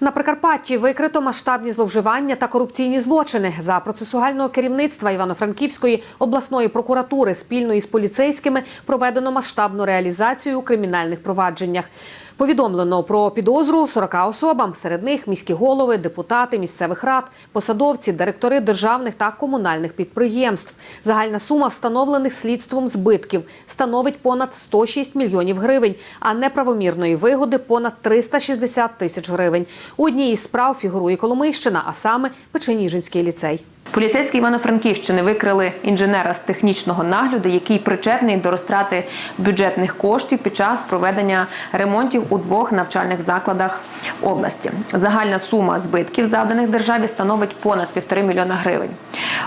На Прикарпатті викрито масштабні зловживання та корупційні злочини за процесуального керівництва Івано-Франківської обласної прокуратури спільно із поліцейськими проведено масштабну реалізацію у кримінальних провадженнях. Повідомлено про підозру 40 особам. Серед них міські голови, депутати місцевих рад, посадовці, директори державних та комунальних підприємств. Загальна сума встановлених слідством збитків становить понад 106 мільйонів гривень, а неправомірної вигоди понад 360 тисяч гривень. У одній із справ фігурує Коломийщина, а саме Печеніжинський ліцей. Поліцейські Івано-Франківщини викрили інженера з технічного нагляду, який причетний до розтрати бюджетних коштів під час проведення ремонтів у двох навчальних закладах області. Загальна сума збитків, завданих державі, становить понад півтори мільйона гривень.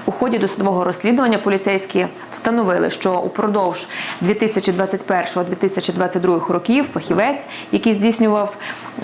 У ході досудового розслідування поліцейські встановили, що упродовж 2021-2022 років фахівець, який здійснював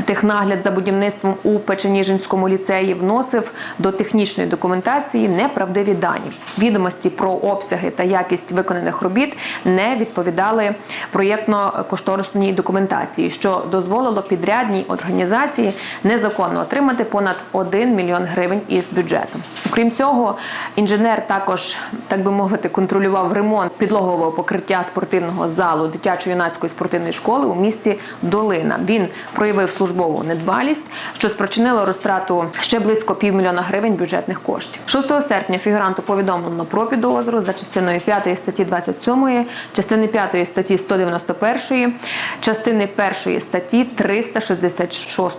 технагляд за будівництвом у Печеніжинському ліцеї, вносив до технічної документації неправдиві дані. Відомості про обсяги та якість виконаних робіт не відповідали проєктно-кошторисній документації, що дозволило підрядній організації незаконно отримати понад 1 мільйон гривень із бюджету. Крім цього, інженер також, так би мовити, контролював ремонт підлогового покриття спортивного залу дитячо-юнацької спортивної школи у місті Долина. Він проявив службову недбалість, що спричинило розтрату ще близько півмільйона гривень бюджетних коштів. 6 серпня фігуранту повідомлено про підозру за частиною 5 статті 27, частини 5 статті 191, частини 1 статті 366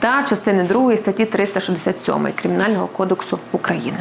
та частини 2 статті 367 Кримінального кодексу України.